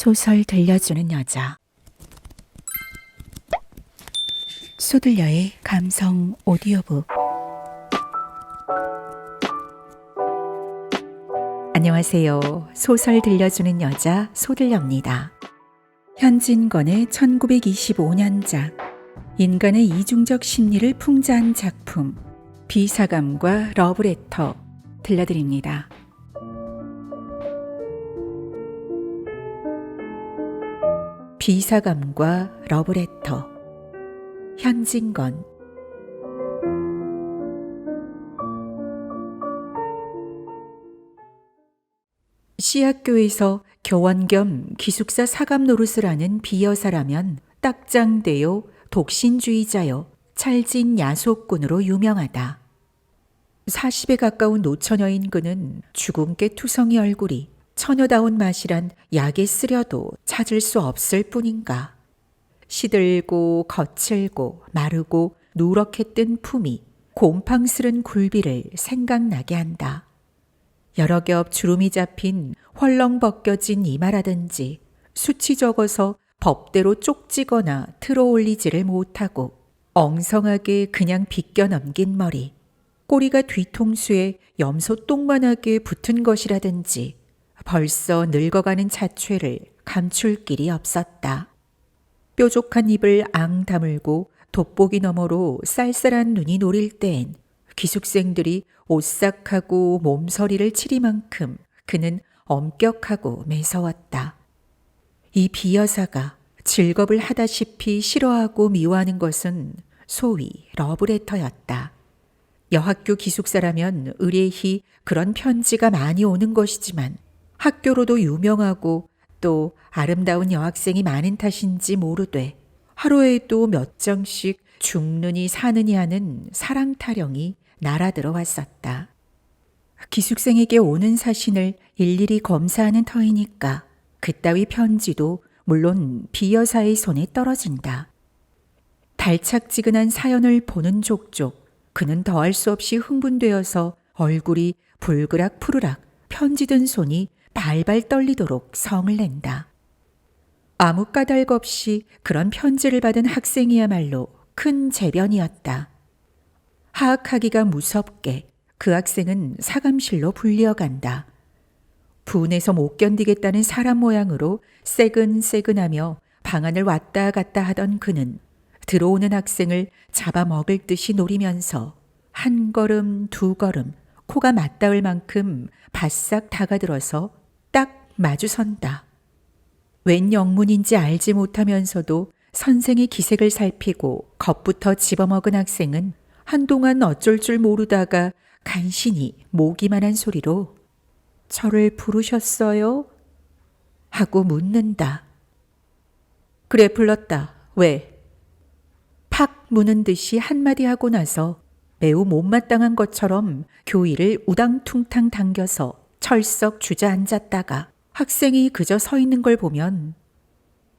소설 들려주는 여자 소들려의 감성 오디오북 안녕하세요. 소설 들려주는 여자 소들려입니다. 현진건의 1925년작 인간의 이중적 심리를 풍자한 작품 비사감과 러브레터 들려드립니다. 비사감과 러브레터 현진건 시학교에서 교원 겸 기숙사 사감 노릇을 하는 비여사라면 딱장대요, 독신주의자요, 찰진 야속꾼으로 유명하다. 40에 가까운 노처녀인 그는 주근깨 투성이 얼굴이 처녀다운 맛이란 약에 쓰려도 찾을 수 없을 뿐인가. 시들고 거칠고 마르고 누렇게 뜬 품이 곰팡스런 굴비를 생각나게 한다. 여러 겹 주름이 잡힌 헐렁 벗겨진 이마라든지 수치 적어서 법대로 쪽지거나 틀어 올리지를 못하고 엉성하게 그냥 빗겨 넘긴 머리, 꼬리가 뒤통수에 염소 똥만하게 붙은 것이라든지 벌써 늙어가는 자취를 감출 길이 없었다. 뾰족한 입을 앙 다물고 돋보기 너머로 쌀쌀한 눈이 노릴 땐 기숙생들이 오싹하고 몸서리를 치리만큼 그는 엄격하고 매서웠다. 이 비여사가 즐겁을 하다시피 싫어하고 미워하는 것은 소위 러브레터였다. 여학교 기숙사라면 의뢰히 그런 편지가 많이 오는 것이지만 학교로도 유명하고 또 아름다운 여학생이 많은 탓인지 모르되 하루에도 몇 장씩 죽느니 사느니 하는 사랑 타령이 날아 들어 왔었다. 기숙생에게 오는 사신을 일일이 검사하는 터이니까 그따위 편지도 물론 비여사의 손에 떨어진다. 달착지근한 사연을 보는 족족 그는 더할 수 없이 흥분되어서 얼굴이 불그락 푸르락 편지 든 손이 발발 떨리도록 성을 낸다. 아무 까닭 없이 그런 편지를 받은 학생이야말로 큰 재변이었다. 하악하기가 무섭게 그 학생은 사감실로 불려간다. 분해서 못 견디겠다는 사람 모양으로 새근새근하며 방안을 왔다 갔다 하던 그는 들어오는 학생을 잡아먹을 듯이 노리면서 한 걸음 두 걸음 코가 맞닿을 만큼 바싹 다가들어서 딱 마주선다. 웬 영문인지 알지 못하면서도 선생의 기색을 살피고 겁부터 집어먹은 학생은 한동안 어쩔 줄 모르다가 간신히 모기만한 소리로 저를 부르셨어요? 하고 묻는다. 그래, 불렀다. 왜? 팍 무는 듯이 한마디 하고 나서 매우 못마땅한 것처럼 교의를 우당퉁탕 당겨서 철썩 주저앉았다가 학생이 그저 서 있는 걸 보면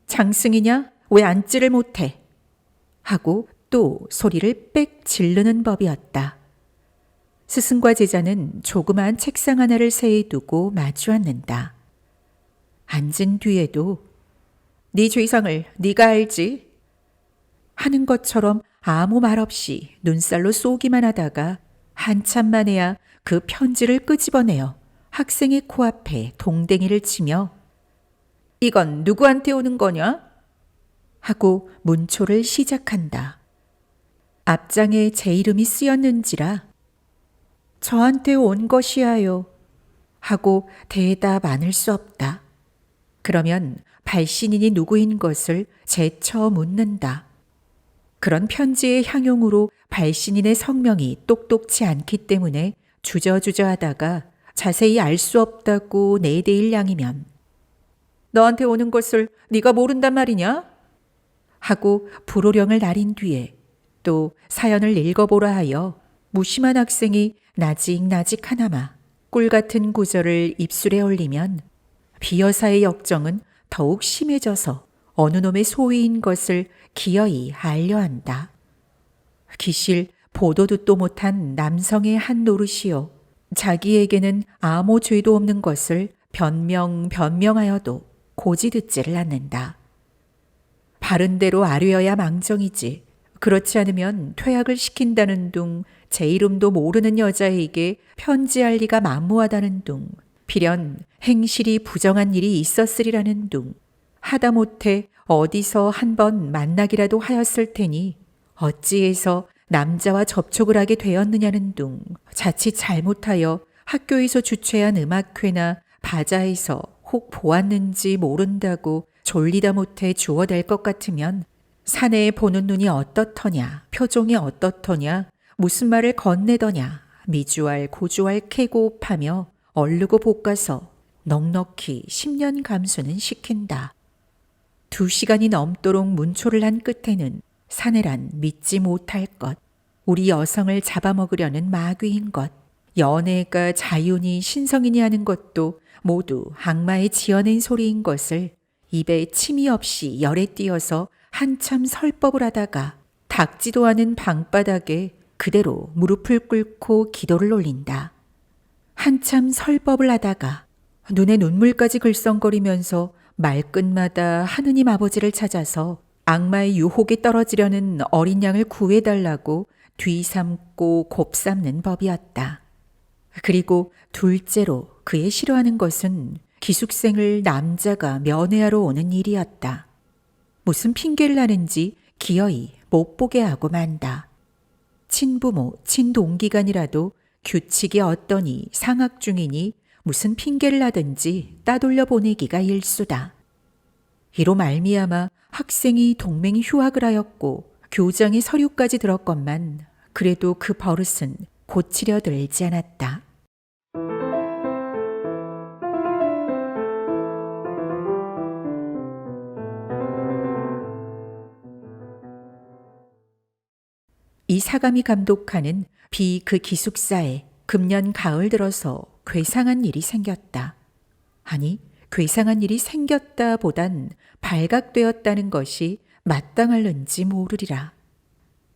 장승이냐? 왜 앉지를 못해? 하고 또 소리를 빽 지르는 법이었다. 스승과 제자는 조그마한 책상 하나를 세에 두고 마주 앉는다. 앉은 뒤에도 네 죄상을 네가 알지? 하는 것처럼 아무 말 없이 눈살로 쏘기만 하다가 한참 만에야 그 편지를 끄집어내어 학생의 코앞에 동댕이를 치며 이건 누구한테 오는 거냐? 하고 문초를 시작한다. 앞장에 제 이름이 쓰였는지라 저한테 온 것이야요. 하고 대답 않을 수 없다. 그러면 발신인이 누구인 것을 재쳐 묻는다. 그런 편지의 향용으로 발신인의 성명이 똑똑치 않기 때문에 주저주저 하다가 자세히 알 수 없다고 내대일 양이면 너한테 오는 것을 네가 모른단 말이냐? 하고 불호령을 날인 뒤에 또 사연을 읽어보라 하여 무심한 학생이 나직나직 하나마 꿀 같은 구절을 입술에 올리면 비여사의 역정은 더욱 심해져서 어느 놈의 소위인 것을 기어이 알려 한다. 기실 보도 듣도 못한 남성의 한 노릇이요. 자기에게는 아무 죄도 없는 것을 변명 변명하여도 고지 듣지를 않는다. 바른 대로 아뢰어야 망정이지. 그렇지 않으면 퇴학을 시킨다는 둥, 제 이름도 모르는 여자에게 편지할 리가 만무하다는 둥, 필연 행실이 부정한 일이 있었으리라는 둥, 하다못해 어디서 한 번 만나기라도 하였을 테니 어찌해서 남자와 접촉을 하게 되었느냐는 둥, 자칫 잘못하여 학교에서 주최한 음악회나 바자에서 혹 보았는지 모른다고 졸리다 못해 주워댈 것 같으면 사내에 보는 눈이 어떻더냐, 표종이 어떻더냐, 무슨 말을 건네더냐, 미주알 고주알 캐고 파며 얼르고 볶아서 넉넉히 10년 감수는 시킨다. 두 시간이 넘도록 문초를 한 끝에는 사내란 믿지 못할 것, 우리 여성을 잡아먹으려는 마귀인 것, 연애가 자윤이 신성이니 하는 것도 모두 악마의 지어낸 소리인 것을 입에 침이 없이 열에 띄어서 한참 설법을 하다가 닦지도 않은 방바닥에 그대로 무릎을 꿇고 기도를 올린다. 한참 설법을 하다가 눈에 눈물까지 글썽거리면서 말끝마다 하느님 아버지를 찾아서 악마의 유혹에 떨어지려는 어린 양을 구해달라고 뒤삼고 곱삼는 법이었다. 그리고 둘째로 그의 싫어하는 것은 기숙생을 남자가 면회하러 오는 일이었다. 무슨 핑계를 하는지 기어이 못 보게 하고 만다. 친부모, 친동기간이라도 규칙이 어떠니 상학 중이니 무슨 핑계를 하든지 따돌려 보내기가 일수다. 이로 말미암아 학생이 동맹 휴학을 하였고 교장의 서류까지 들었건만 그래도 그 버릇은 고치려 들지 않았다. 이 사감이 감독하는 비 그 기숙사에 금년 가을 들어서 괴상한 일이 생겼다. 아니, 괴상한 일이 생겼다 보단 발각되었다는 것이 마땅할는지 모르리라.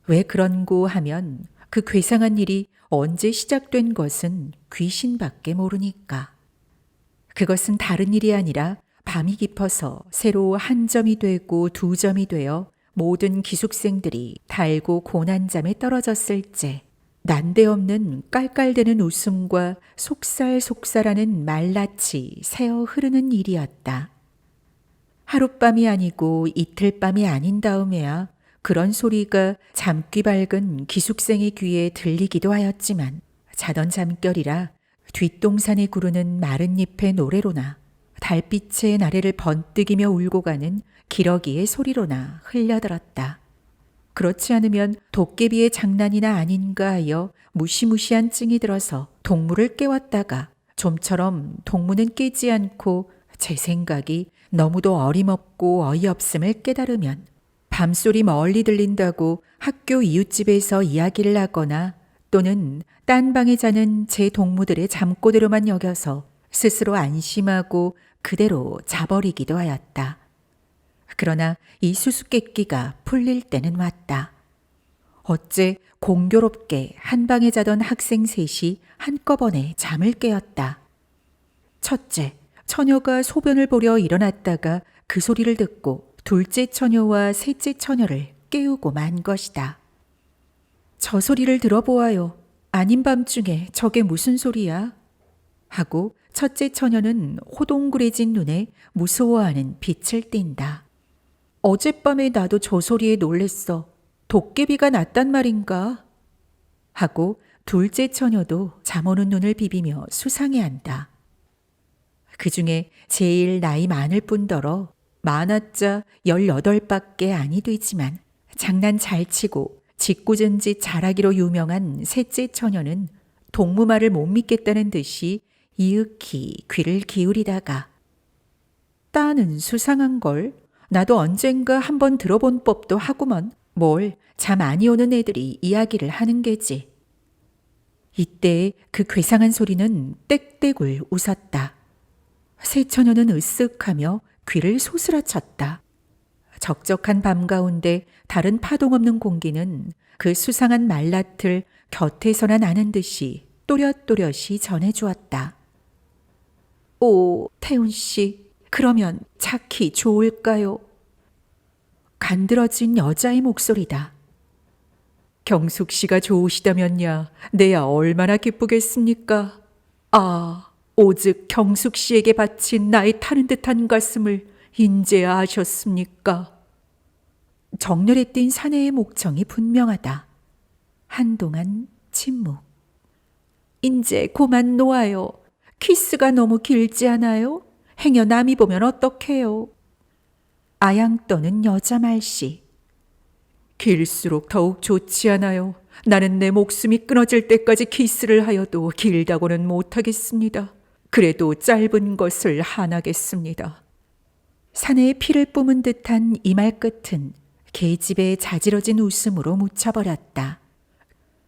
왜 그런고 하면 그 괴상한 일이 언제 시작된 것은 귀신밖에 모르니까. 그것은 다른 일이 아니라 밤이 깊어서 새로 한 점이 되고 두 점이 되어 모든 기숙생들이 달고 고난잠에 떨어졌을 때 난데없는 깔깔대는 웃음과 속살속살하는 말낯이 새어 흐르는 일이었다. 하룻밤이 아니고 이틀밤이 아닌 다음에야 그런 소리가 잠귀 밝은 기숙생의 귀에 들리기도 하였지만 자던 잠결이라 뒷동산에 구르는 마른 잎의 노래로나 달빛의 나래를 번뜩이며 울고 가는 기러기의 소리로나 흘려들었다. 그렇지 않으면 도깨비의 장난이나 아닌가 하여 무시무시한 찡이 들어서 동무를 깨웠다가 좀처럼 동무는 깨지 않고 제 생각이 너무도 어림없고 어이없음을 깨달으면 밤소리 멀리 들린다고 학교 이웃집에서 이야기를 하거나 또는 딴 방에 자는 제 동무들의 잠꼬대로만 여겨서 스스로 안심하고 그대로 자버리기도 하였다. 그러나 이 수수께끼가 풀릴 때는 왔다. 어째 공교롭게 한 방에 자던 학생 셋이 한꺼번에 잠을 깨었다. 첫째, 처녀가 소변을 보려 일어났다가 그 소리를 듣고 둘째 처녀와 셋째 처녀를 깨우고 만 것이다. 저 소리를 들어보아요. 아닌 밤중에 저게 무슨 소리야? 하고 첫째 처녀는 호동그레진 눈에 무서워하는 빛을 띈다. 어젯밤에 나도 저 소리에 놀랬어. 도깨비가 났단 말인가? 하고 둘째 처녀도 잠 오는 눈을 비비며 수상해한다. 그 중에 제일 나이 많을 뿐더러 많았자 18밖에 아니 되지만 장난 잘 치고 짓궂은 짓 잘하기로 유명한 셋째 처녀는 동무말을 못 믿겠다는 듯이 이윽히 귀를 기울이다가 따는 수상한 걸 나도 언젠가 한번 들어본 법도 하구먼 뭘 잠 많이 오는 애들이 이야기를 하는 게지. 이때 그 괴상한 소리는 땡땡을 웃었다. 새 처녀는 으쓱하며 귀를 소스라쳤다. 적적한 밤 가운데 다른 파동 없는 공기는 그 수상한 말라틀 곁에서나 나는 듯이 또렷또렷이 전해주었다. 오, 태훈 씨, 그러면 착히 좋을까요? 간드러진 여자의 목소리다. 경숙 씨가 좋으시다면야 내야 얼마나 기쁘겠습니까? 아, 오직 경숙 씨에게 바친 나의 타는 듯한 가슴을 인제야 아셨습니까? 정렬에 띈 사내의 목청이 분명하다. 한동안 침묵. 인제 고만 놓아요. 키스가 너무 길지 않아요? 행여 남이 보면 어떡해요? 아양 떠는 여자 말씨. 길수록 더욱 좋지 않아요. 나는 내 목숨이 끊어질 때까지 키스를 하여도 길다고는 못하겠습니다. 그래도 짧은 것을 하나겠습니다. 사내의 피를 뿜은 듯한 이 말 끝은 계집의 자지러진 웃음으로 묻혀버렸다.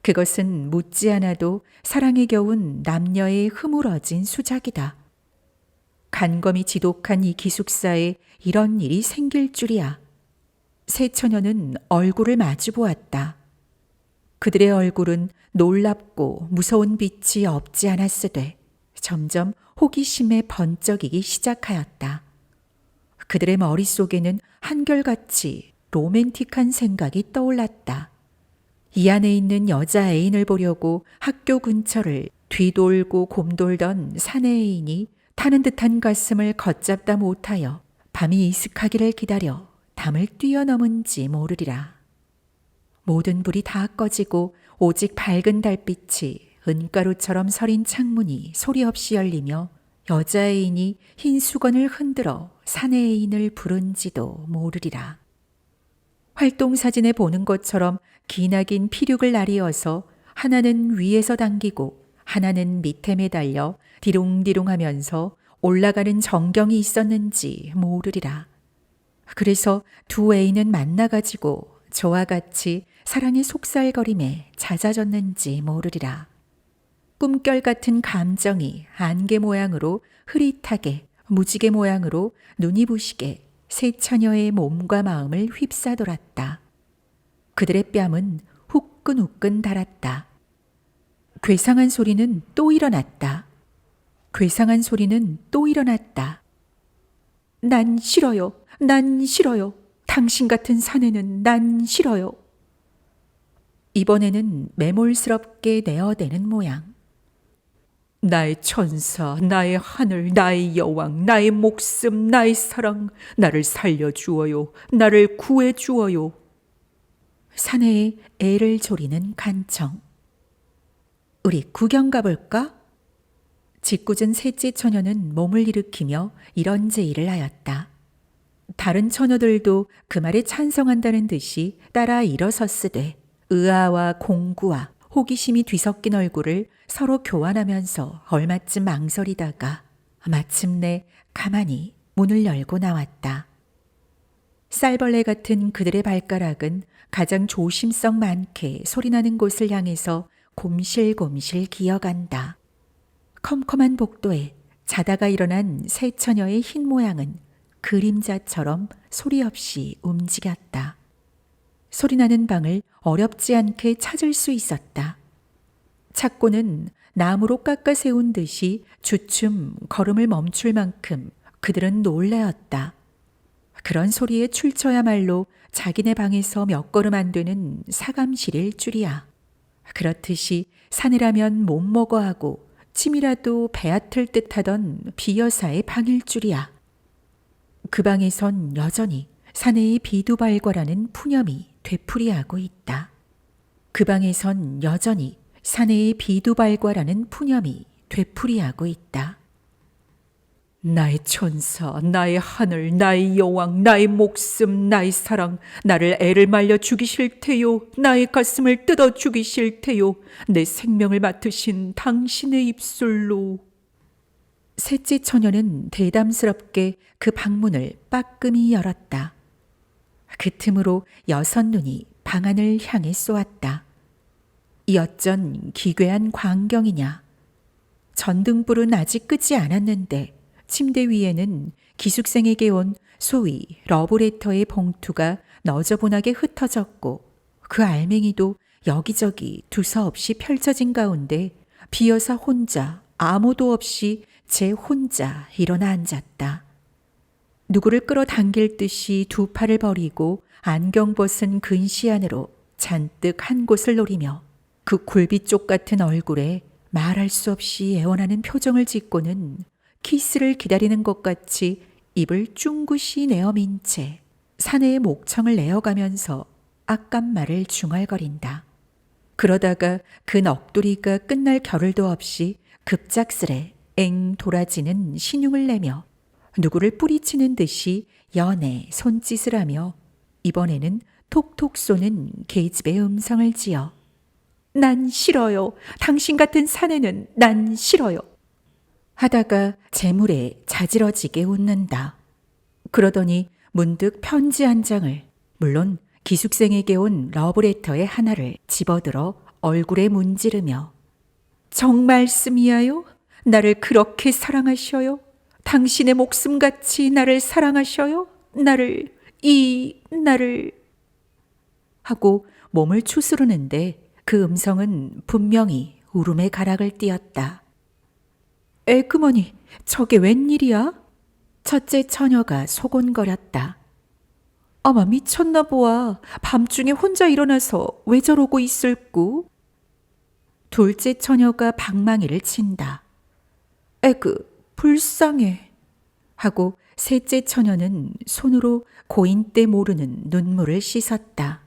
그것은 묻지 않아도 사랑에 겨운 남녀의 흐물어진 수작이다. 간검이 지독한 이 기숙사에 이런 일이 생길 줄이야. 세 처녀는 얼굴을 마주 보았다. 그들의 얼굴은 놀랍고 무서운 빛이 없지 않았으되 점점 호기심에 번쩍이기 시작하였다. 그들의 머릿속에는 한결같이 로맨틱한 생각이 떠올랐다. 이 안에 있는 여자 애인을 보려고 학교 근처를 뒤돌고 곰돌던 사내 애인이 타는 듯한 가슴을 걷잡다 못하여 밤이 이슥하기를 기다려 담을 뛰어넘은지 모르리라. 모든 불이 다 꺼지고 오직 밝은 달빛이 은가루처럼 서린 창문이 소리 없이 열리며 여자 애인이 흰 수건을 흔들어 사내 애인을 부른지도 모르리라. 활동 사진에 보는 것처럼 기나긴 피륙을 나리어서 하나는 위에서 당기고 하나는 밑에 매달려 디롱디롱 하면서 올라가는 정경이 있었는지 모르리라. 그래서 두 애인은 만나가지고 저와 같이 사랑의 속살거림에 잦아졌는지 모르리라. 꿈결 같은 감정이 안개 모양으로 흐릿하게 무지개 모양으로 눈이 부시게 세 처녀의 몸과 마음을 휩싸돌았다. 그들의 뺨은 후끈후끈 달았다. 괴상한 소리는 또 일어났다. 괴상한 소리는 또 일어났다. 난 싫어요. 난 싫어요. 당신 같은 사내는 난 싫어요. 이번에는 매몰스럽게 내어대는 모양. 나의 천사, 나의 하늘, 나의 여왕, 나의 목숨, 나의 사랑, 나를 살려주어요. 나를 구해주어요. 사내에 애를 조리는 간청. 우리 구경 가볼까? 짓궂은 셋째 처녀는 몸을 일으키며 이런 제의를 하였다. 다른 처녀들도 그 말에 찬성한다는 듯이 따라 일어섰으되 의아와 공구와 호기심이 뒤섞인 얼굴을 서로 교환하면서 얼마쯤 망설이다가 마침내 가만히 문을 열고 나왔다. 쌀벌레 같은 그들의 발가락은 가장 조심성 많게 소리나는 곳을 향해서 곰실곰실 기어간다. 컴컴한 복도에 자다가 일어난 새 처녀의 흰 모양은 그림자처럼 소리 없이 움직였다. 소리나는 방을 어렵지 않게 찾을 수 있었다. 찾고는 나무로 깎아 세운 듯이 주춤 걸음을 멈출 만큼 그들은 놀라였다. 그런 소리에 출처야말로 자기네 방에서 몇 걸음 안 되는 사감실일 줄이야. 그렇듯이 사내라면 못 먹어 하고 침이라도 배앗을 듯하던 비여사의 방일 줄이야. 그 방에선 여전히 사내의 비두발과라는 푸념이 되풀이하고 있다. 그 방에선 여전히 사내의 비두발과라는 푸념이 되풀이하고 있다. 나의 천사, 나의 하늘, 나의 여왕, 나의 목숨, 나의 사랑, 나를 애를 말려 죽이실 테요. 나의 가슴을 뜯어 죽이실 테요. 내 생명을 맡으신 당신의 입술로. 셋째 처녀는 대담스럽게 그 방문을 빠끔히 열었다. 그 틈으로 여섯 눈이 방안을 향해 쏘았다. 이 어쩐 기괴한 광경이냐. 전등불은 아직 끄지 않았는데 침대 위에는 기숙생에게 온 소위 러브레터의 봉투가 너저분하게 흩어졌고 그 알맹이도 여기저기 두서없이 펼쳐진 가운데 비여사 혼자 아무도 없이 제 혼자 일어나 앉았다. 누구를 끌어당길 듯이 두 팔을 벌이고 안경 벗은 근시 안으로 잔뜩 한 곳을 노리며 그 굴비쪽 같은 얼굴에 말할 수 없이 애원하는 표정을 짓고는 키스를 기다리는 것 같이 입을 쫑긋이 내어민 채 사내의 목청을 내어가면서 악간 말을 중얼거린다. 그러다가 그 넋두리가 끝날 겨를도 없이 급작스레 엥 돌아지는 신용을 내며 누구를 뿌리치는 듯이 연애 손짓을 하며 이번에는 톡톡 쏘는 계집의 음성을 지어 난 싫어요. 당신 같은 사내는 난 싫어요. 하다가 재물에 자지러지게 웃는다. 그러더니 문득 편지 한 장을, 물론 기숙생에게 온 러브레터의 하나를 집어들어 얼굴에 문지르며 정말씀이야요? 나를 그렇게 사랑하셔요? 당신의 목숨같이 나를 사랑하셔요? 나를, 이, 나를. 하고 몸을 추스르는데 그 음성은 분명히 울음의 가락을 띄었다. 에그머니, 저게 웬일이야? 첫째 처녀가 소곤거렸다. 아마 미쳤나 보아. 밤중에 혼자 일어나서 왜 저러고 있을꼬? 둘째 처녀가 방망이를 친다. 에그, 불쌍해. 하고 셋째 처녀는 손으로 고인 때 모르는 눈물을 씻었다.